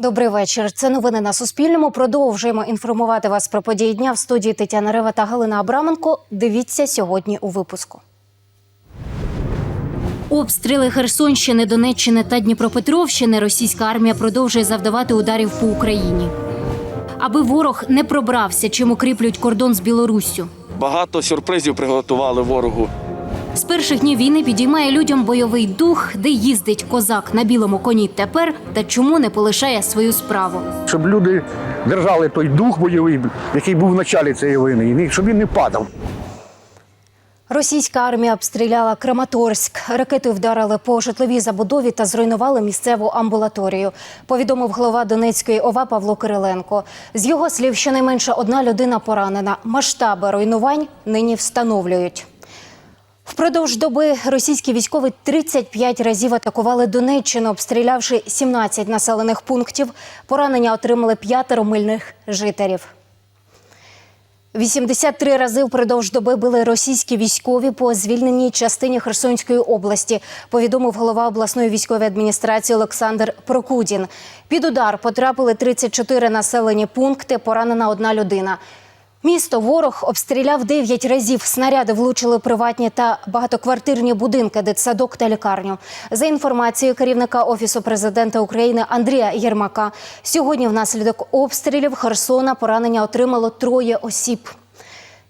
Добрий вечір. Це новини на Суспільному. Продовжуємо інформувати вас про події дня в студії Тетяна Рева та Галина Абраменко. Дивіться сьогодні у випуску. Обстріли Херсонщини, Донеччини та Дніпропетровщини російська армія продовжує завдавати ударів по Україні. Аби ворог не пробрався, чим укріплюють кордон з Білоруссю. Багато сюрпризів приготували ворогу. З перших днів війни підіймає людям бойовий дух, де їздить козак на білому коні тепер та чому не полишає свою справу. щоб люди держали той дух бойовий, який був в началі цієї війни, і щоб він не падав. Російська армія обстріляла Краматорськ. Ракети вдарили по житловій забудові та зруйнували місцеву амбулаторію. Повідомив голова Донецької ОВА Павло Кириленко. З його слів, щонайменше одна людина поранена. Масштаби руйнувань нині встановлюють. Впродовж доби російські військові 35 разів атакували Донеччину, обстрілявши 17 населених пунктів. Поранення отримали п'ятеро мильних жителів. 83 рази впродовж доби били російські військові по звільненій частині Херсонської області, повідомив голова обласної військової адміністрації Олександр Прокудін. Під удар потрапили 34 населені пункти, поранена одна людина. Місто ворог обстріляв 9 разів. Снаряди влучили приватні та багатоквартирні будинки, дитсадок та лікарню. За інформацією керівника офісу президента України Андрія Єрмака, сьогодні внаслідок обстрілів Херсона поранення отримало троє осіб.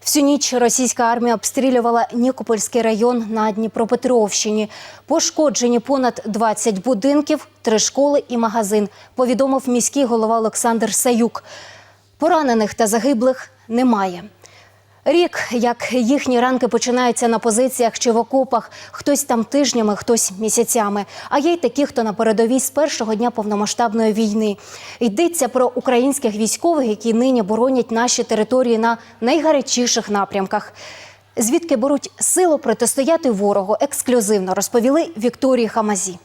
Всю ніч російська армія обстрілювала Нікопольський район на Дніпропетровщині. Пошкоджені понад 20 будинків, три школи і магазин. Повідомив міський голова Олександр Саюк. Поранених та загиблих немає. Рік, як їхні ранки починаються на позиціях чи в окопах, хтось там тижнями, хтось місяцями. А є й такі, хто на передовій з першого дня повномасштабної війни. Йдеться про українських військових, які нині боронять наші території на найгарячіших напрямках. Звідки беруть силу протистояти ворогу, ексклюзивно розповіли Вікторії Хамазі.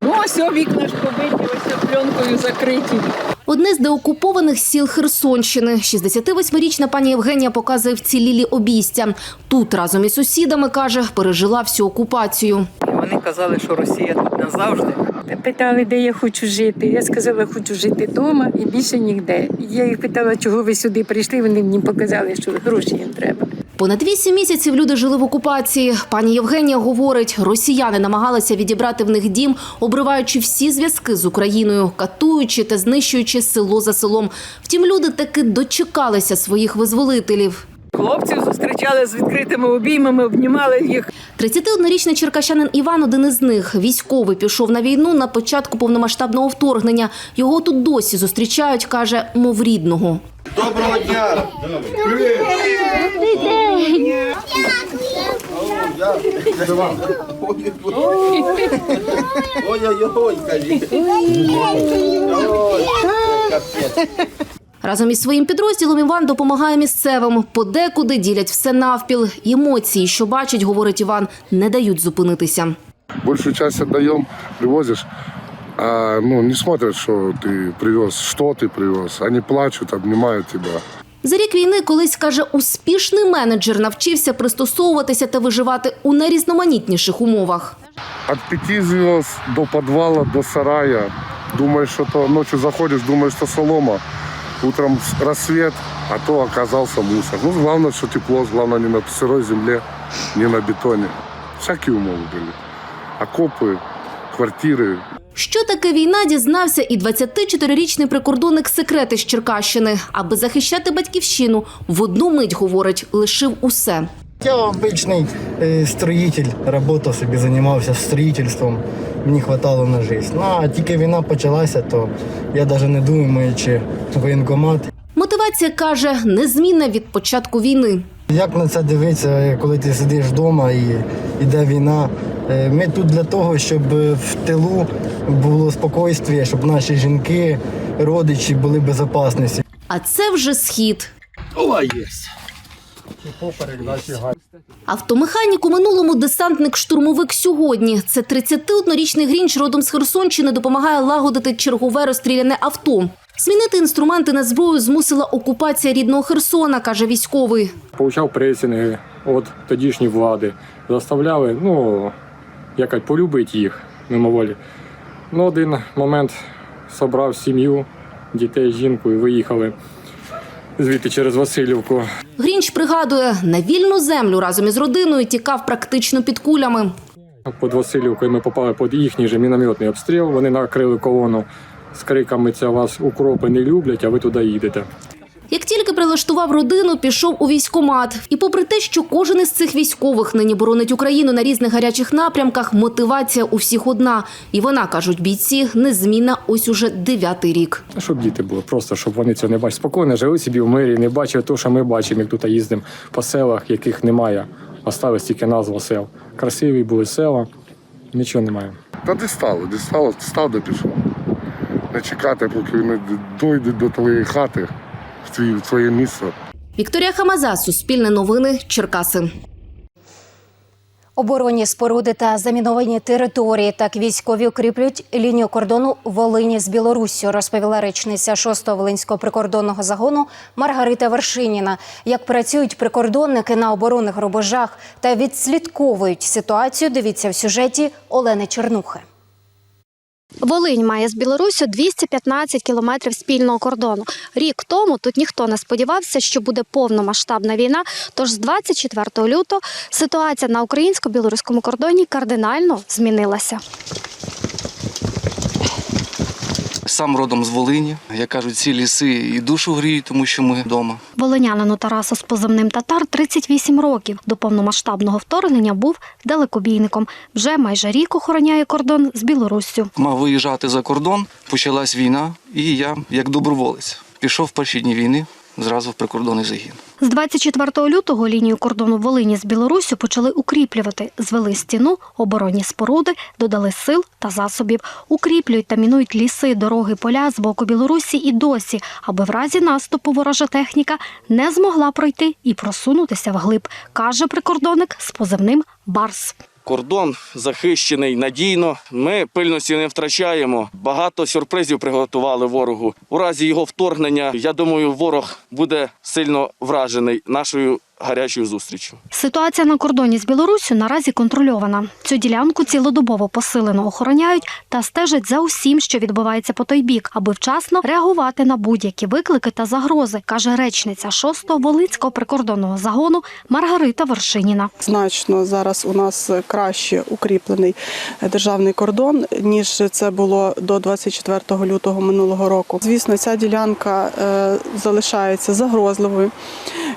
Ось о, вікна ж побиті, ось пленкою закриті. Одне з деокупованих сіл Херсонщини. 68-річна пані Євгенія показує вцілілі обійстя. Тут разом із сусідами, каже, пережила всю окупацію. Вони казали, що Росія тут назавжди. Питали, де я хочу жити. Я сказала, хочу жити вдома і більше ніде. Я їх питала, чого ви сюди прийшли. Вони мені показали, що гроші їм треба. Понад вісім місяців люди жили в окупації. Пані Євгенія говорить, росіяни намагалися відібрати в них дім, обриваючи всі зв'язки з Україною, катуючи та знищуючи село за селом. Втім, люди таки дочекалися своїх визволителів. Хлопців зустрічали з відкритими обіймами, обнімали їх. 31-річний черкащанин Іван один із них. Військовий пішов на війну на початку повномасштабного вторгнення. Його тут досі зустрічають, каже, мов рідного. Доброго дня! Ой-ой-ой, кажіть. Разом із своїм підрозділом Іван допомагає місцевим. Подекуди ділять все навпіл. Емоції, що бачить, говорить Іван, не дають зупинитися. большую часть отдаем, привозишь, а ну, не смотрят, что ты привез, что ты привез. Они плачут, обнимают тебя. За рік війни колись каже, успішний менеджер навчився пристосовуватися та виживати у найрізноманітніших умовах. От пяти звезд до подвала, до сарая. Думаешь, что то ночью заходишь, думаешь, что солома. Утром с- рассвет, а то оказался мусор. Ну, главное, что тепло, главное, не на сырой земле, не на бетоне. Всякие умовы были. Окопы, квартиры, Що таке війна, дізнався і 24-річний прикордонник секрети з Черкащини. Аби захищати батьківщину, в одну мить, говорить, лишив усе. Я обичний е, строїтель, працював собі, займався строїтельством. Мені вистачало на життя. Ну а тільки війна почалася, то я навіть не думаю, чи воєнкомат. Мотивація каже, незмінна від початку війни. Як на це дивитися, коли ти сидиш вдома і йде війна? Е, Ми тут для того, щоб е, в тилу було спокійствие, щоб наші жінки, родичі були в безпечності. А це вже схід. Автомеханік у минулому десантник-штурмовик сьогодні. Це 31-річний грінч родом з Херсонщини допомагає лагодити чергове розстріляне авто. Змінити інструменти на зброю змусила окупація рідного Херсона, каже військовий. Получав пресінги від тодішньої влади. Заставляли, ну, якось полюбити їх мимоволі. Ну, один момент собрав сім'ю, дітей, жінку і виїхали звідти через Васильівку. Грінч пригадує, на вільну землю разом із родиною тікав практично під кулями. Під Васильівкою ми попали під їхній же мінометний обстріл. Вони накрили колону з криками «Це вас укропи не люблять, а ви туди їдете. Як тільки прилаштував родину, пішов у військкомат. І попри те, що кожен із цих військових нині боронить Україну на різних гарячих напрямках, мотивація у всіх одна. І вона, кажуть бійці, незмінна ось уже дев'ятий рік. Щоб діти були, просто щоб вони цього не бачили. Спокійно жили собі в мирі, не бачили те, що ми бачимо, як тут їздимо по селах, яких немає. Осталась тільки назва сел. Красиві були села, нічого немає. Та де стало, де стало, став, де пішов. Не чекати, поки вони дойдуть до твоєї хати, в твій- в твоє місце. Вікторія Хамаза, Суспільне новини, Черкаси. Оборонні споруди та заміновані території так військові укріплюють лінію кордону Волині з Білоруссю, розповіла речниця 6-го Волинського прикордонного загону Маргарита Вершиніна. Як працюють прикордонники на оборонних рубежах та відслідковують ситуацію, дивіться в сюжеті Олени Чернухи. Волинь має з Білоруссю 215 кілометрів спільного кордону. Рік тому тут ніхто не сподівався, що буде повномасштабна війна. Тож з 24 лютого ситуація на українсько-білоруському кордоні кардинально змінилася. Сам родом з Волині. Як кажуть, ці ліси і душу гріють, тому що ми вдома. Волинянину Тарасу з позивним татар 38 років. До повномасштабного вторгнення був далекобійником. Вже майже рік охороняє кордон з Білоруссю. Мав виїжджати за кордон, почалась війна, і я, як доброволець, пішов в перші дні війни зразу в прикордонний загін. З 24 лютого лінію кордону Волині з Білоруссю почали укріплювати. Звели стіну, оборонні споруди, додали сил та засобів. Укріплюють та мінують ліси, дороги, поля з боку Білорусі і досі, аби в разі наступу ворожа техніка не змогла пройти і просунутися вглиб, каже прикордонник з позивним Барс. Кордон захищений надійно. Ми пильності не втрачаємо. Багато сюрпризів приготували ворогу. У разі його вторгнення, я думаю, ворог буде сильно вражений нашою гарячою зустрічю. Ситуація на кордоні з Білоруссю наразі контрольована. Цю ділянку цілодобово посилено охороняють та стежать за усім, що відбувається по той бік, аби вчасно реагувати на будь-які виклики та загрози, каже речниця 6-го Волинського прикордонного загону Маргарита Вершиніна. Значно зараз у нас краще укріплений державний кордон ніж це було до 24 лютого минулого року. Звісно, ця ділянка е, залишається загрозливою.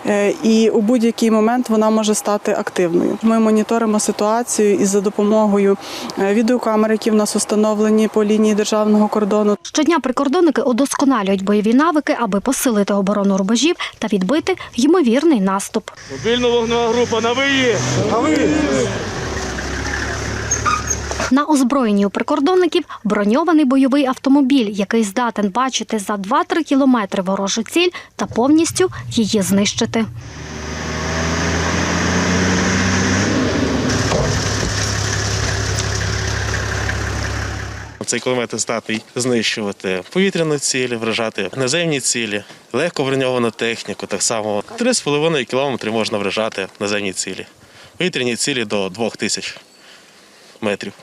е, І у будь-який момент вона може стати активною. Ми моніторимо ситуацію і за допомогою е, відеокамер, які в нас установлені по лінії державного кордону. Щодня прикордонники удосконалюють бойові навики, аби посилити оборону рубежів та відбити ймовірний наступ. Мобільна вогнева група на виїзд! На озброєнні у прикордонників броньований бойовий автомобіль, який здатен бачити за 2-3 кілометри ворожу ціль та повністю її знищити. Цей кулемет здатний знищувати повітряні цілі, вражати наземні цілі, легко броньовану техніку. Так само 3,5 кілометри можна вражати наземні цілі. Повітряні цілі до 2000 метрів.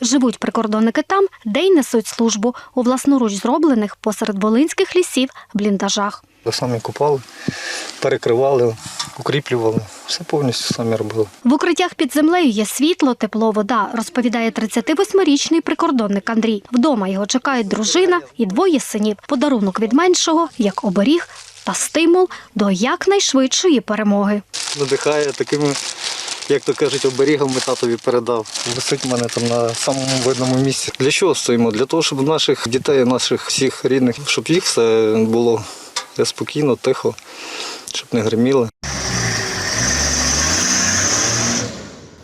Живуть прикордонники там, де й несуть службу у власноруч зроблених посеред волинських лісів бліндажах. Самі купали, перекривали, укріплювали. Все повністю самі робили. В укриттях під землею є світло, тепло, вода, розповідає 38-річний прикордонник Андрій. Вдома його чекають дружина і двоє синів. Подарунок від меншого як оберіг та стимул до якнайшвидшої перемоги. Надихає такими, як то кажуть, оберігами татові передав. Висить мене там на самому видному місці. Для чого стоїмо? Для того, щоб наших дітей, наших всіх рідних, щоб їх все було спокійно, тихо, щоб не гриміли.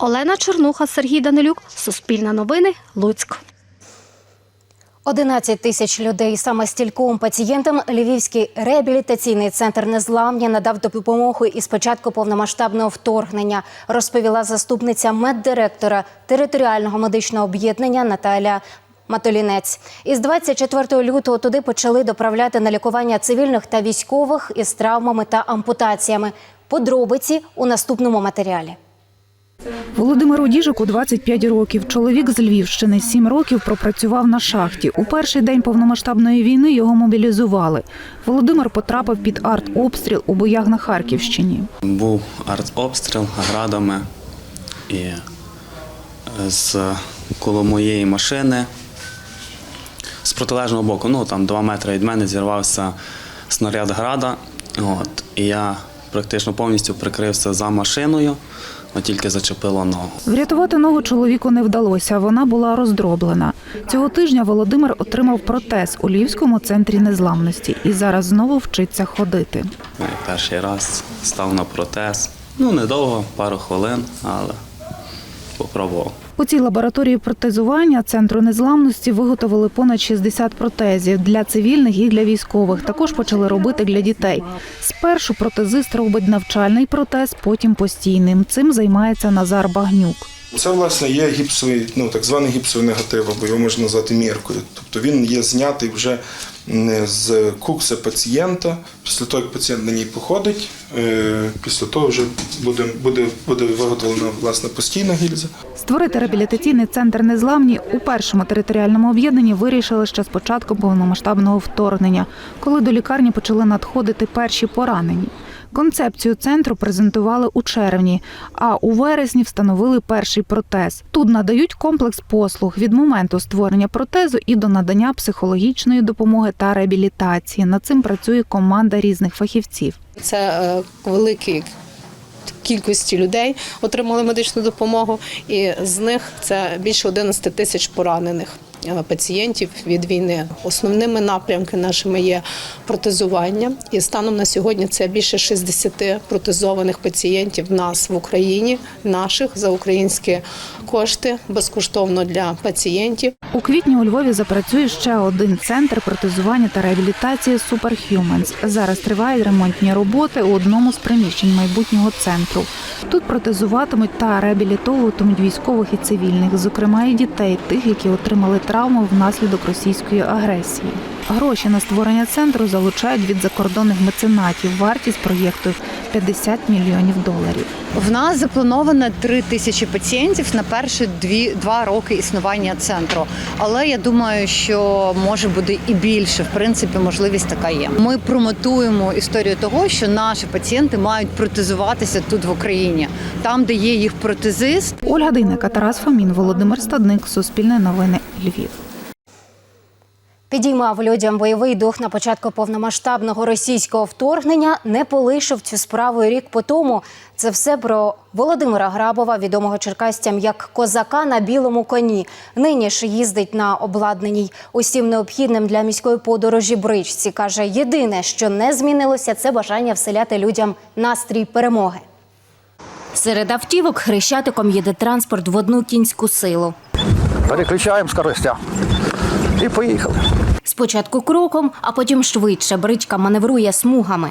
Олена Чернуха, Сергій Данилюк, Суспільне новини, Луцьк. 11 тисяч людей саме стільком пацієнтам Львівський реабілітаційний центр незламні надав допомогу із початку повномасштабного вторгнення, розповіла заступниця меддиректора територіального медичного об'єднання Наталя. Матолінець із 24 лютого туди почали доправляти на лікування цивільних та військових із травмами та ампутаціями. Подробиці у наступному матеріалі. Володимиру Діжику 25 років. Чоловік з Львівщини 7 років пропрацював на шахті. У перший день повномасштабної війни його мобілізували. Володимир потрапив під артобстріл у боях на Харківщині. Був артобстріл градами і е, з коло моєї машини з протилежного боку, ну там 2 метри від мене зірвався снаряд града. От, і я практично повністю прикрився за машиною, тільки зачепило ногу. Врятувати ногу чоловіку не вдалося. Вона була роздроблена. Цього тижня Володимир отримав протез у Львівському центрі незламності і зараз знову вчиться ходити. Перший раз став на протез. Ну, недовго, пару хвилин, але попробував. У цій лабораторії протезування центру незламності виготовили понад 60 протезів для цивільних і для військових. Також почали робити для дітей. Спершу протезист робить навчальний протез, потім постійним. Цим займається Назар Багнюк. Це власне є гіпсовий, ну так званий гіпсовий негатив, або його можна назвати міркою. Тобто він є знятий вже з кукса пацієнта. Після того, як пацієнт на ній походить, е, після того вже буде, буде, буде виготовлена власне постійна гільза. Створити реабілітаційний центр незламні у першому територіальному об'єднанні вирішили ще з початком повномасштабного вторгнення, коли до лікарні почали надходити перші поранені. Концепцію центру презентували у червні, а у вересні встановили перший протез. Тут надають комплекс послуг від моменту створення протезу і до надання психологічної допомоги та реабілітації. Над цим працює команда різних фахівців. Це е, великий кількості людей отримали медичну допомогу, і з них це більше 11 тисяч поранених. Е, Пацієнтів від війни основними напрямками нашими є протезування, і станом на сьогодні це більше 60 протезованих пацієнтів в нас в Україні, наших за українські кошти безкоштовно для пацієнтів. У квітні у Львові запрацює ще один центр протезування та реабілітації Superhumans. Зараз тривають ремонтні роботи у одному з приміщень майбутнього центру. Тут протезуватимуть та реабілітовуватимуть військових і цивільних, зокрема і дітей, тих, які отримали травму внаслідок російської агресії. Гроші на створення центру залучають від закордонних меценатів. Вартість проєкту 50 мільйонів доларів. В нас заплановано три тисячі пацієнтів на перші дві два роки існування центру. Але я думаю, що може буде і більше. В принципі, можливість така є. Ми промотуємо історію того, що наші пацієнти мають протезуватися тут в Україні, там, де є їх протезист. Ольга Дейнека, Тарас Фомін, Володимир Стадник, Суспільне новини, Львів. Підіймав людям бойовий дух на початку повномасштабного російського вторгнення, не полишив цю справу рік по тому. Це все про Володимира Грабова, відомого черкастям як козака на білому коні. Нині ж їздить на обладнаній усім необхідним для міської подорожі бричці. каже, єдине, що не змінилося, це бажання вселяти людям настрій перемоги. Серед автівок хрещатиком їде транспорт в одну кінську силу. Переключаємо скоростя. І поїхали. Спочатку кроком, а потім швидше бричка маневрує смугами.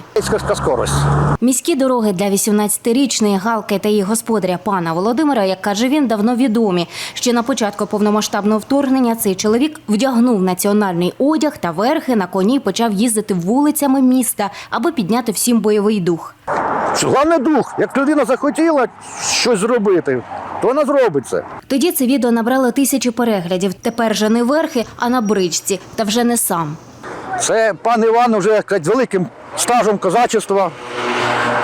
Скорость. Міські дороги для 18-річної Галки та її господаря пана Володимира, як каже він, давно відомі. Ще на початку повномасштабного вторгнення цей чоловік вдягнув національний одяг та верхи на коні почав їздити вулицями міста, аби підняти всім бойовий дух. Головне дух. Як людина захотіла щось зробити, то вона зробить це. Тоді це відео набрало тисячі переглядів. Тепер же не верхи, а на бричці, та вже не сам. Це пан Іван вже з великим стажем козачества.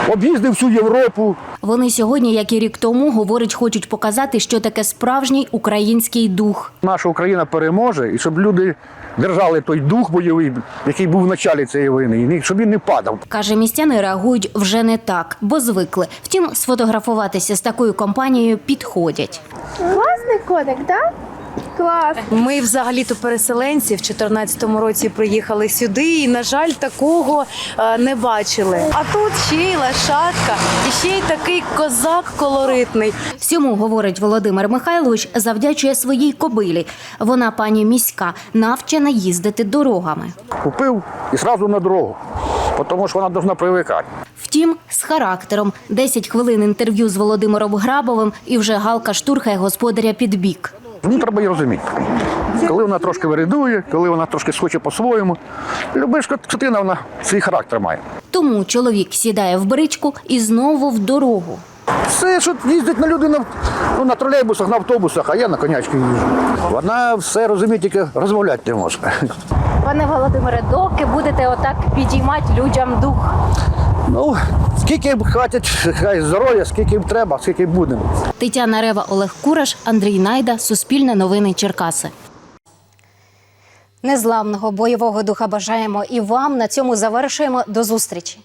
Об'їздив всю Європу. Вони сьогодні, як і рік тому, говорить, хочуть показати, що таке справжній український дух. Наша Україна переможе, і щоб люди держали той дух бойовий, який був в началі цієї війни, і щоб він не падав. Каже, містяни реагують вже не так, бо звикли. Втім, сфотографуватися з такою компанією підходять. Класний кодек, так? Клас. Ми взагалі-то переселенці в 2014 році приїхали сюди, і на жаль, такого е, не бачили. А тут ще й лошадка, і ще й такий козак колоритний. Всьому, говорить Володимир Михайлович, завдячує своїй кобилі. Вона пані міська, навчена їздити дорогами. Купив і одразу на дорогу, тому що вона повинна привикати. Втім, з характером 10 хвилин інтерв'ю з Володимиром Грабовим, і вже галка штурхає господаря під бік. Ну, треба її розуміти. Коли вона трошки вирядує, коли вона трошки схоче по-своєму. Люба ж частина вона свій характер має. Тому чоловік сідає в бричку і знову в дорогу. Все, що їздить на люди на, ну, на тролейбусах, на автобусах, а я на конячки їжджу. Вона все розуміє, тільки розмовляти не може. Пане Володимире, доки будете отак підіймати людям дух? Ну, скільки їм хватить хай здоров'я, скільки їм треба, скільки будемо. Тетяна Рева, Олег Кураш, Андрій Найда, Суспільне новини Черкаси. Незламного бойового духа бажаємо і вам. На цьому завершуємо. До зустрічі.